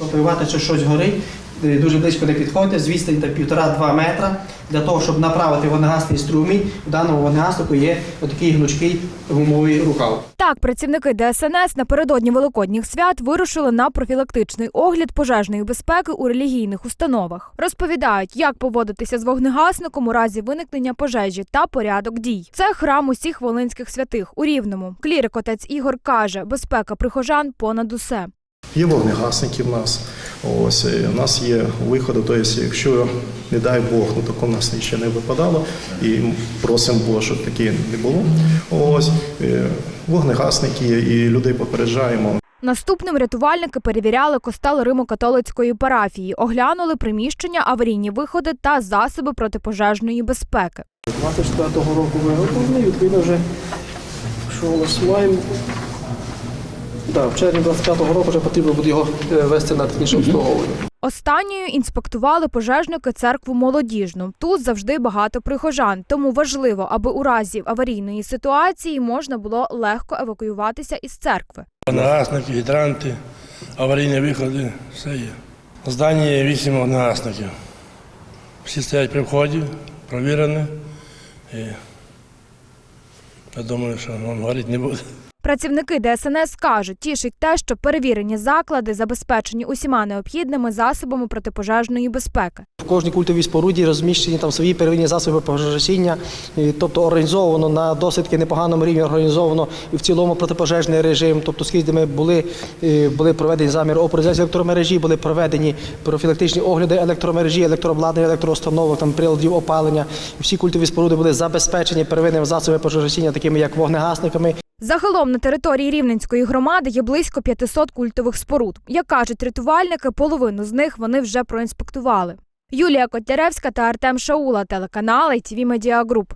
Впливати, що щось горить, е, дуже близько не підходьте, з відстані та півтора-два метра. Для того, щоб направити вогнегасний струмінь, у даному вогнегаснику є отакий гнучкий гумовий рукав. Так, працівники ДСНС напередодні великодніх свят вирушили на профілактичний огляд пожежної безпеки у релігійних установах. Розповідають, як поводитися з вогнегасником у разі виникнення пожежі та порядок дій. Це храм усіх волинських святих у Рівному. Клірик отець Ігор каже, безпека прихожан понад усе. Є вогнегасники в нас. Ось у нас є виходи. Тобто, якщо не дай Бог, ну тако в нас ще не випадало, і просимо Бога, щоб таке не було. Ось е, вогнегасники є, і людей попереджаємо. Наступним рятувальники перевіряли костел Римо-католицької парафії, оглянули приміщення, аварійні виходи та засоби протипожежної безпеки. 24-го року виготовлений, відповідно вже що у маємо. Так, в червні 25-го року вже потрібно буде його е, вести на технічне обслуговування. Останньою інспектували пожежники церкву молодіжну. Тут завжди багато прихожан, тому важливо, аби у разі аварійної ситуації можна було легко евакуюватися із церкви. Вогнегасники, гідранти, аварійні виходи, все є. В зданні є вісім вогнегасників. Всі стоять при вході, провірені. І я думаю, що він горить не буде. Працівники ДСНС кажуть, тішить те, що перевірені заклади забезпечені усіма необхідними засобами протипожежної безпеки. В кожній культовій споруді розміщені там свої первинні засоби пожежогасіння, тобто організовано на досить непоганому рівні, організовано і в цілому протипожежний режим. Тобто, скрізь де ми були, були проведені заміри операції електромережі, були проведені профілактичні огляди електромережі, електрообладнання, електроустановок, там приладів опалення. Всі культові споруди були забезпечені первинними засобами пожежогасіння, такими як вогнегасниками. Загалом на території Рівненської громади є близько 500 культових споруд. Як кажуть рятувальники, половину з них вони вже проінспектували. Юлія Котляревська та Артем Шаула, телеканал ITV Media Group.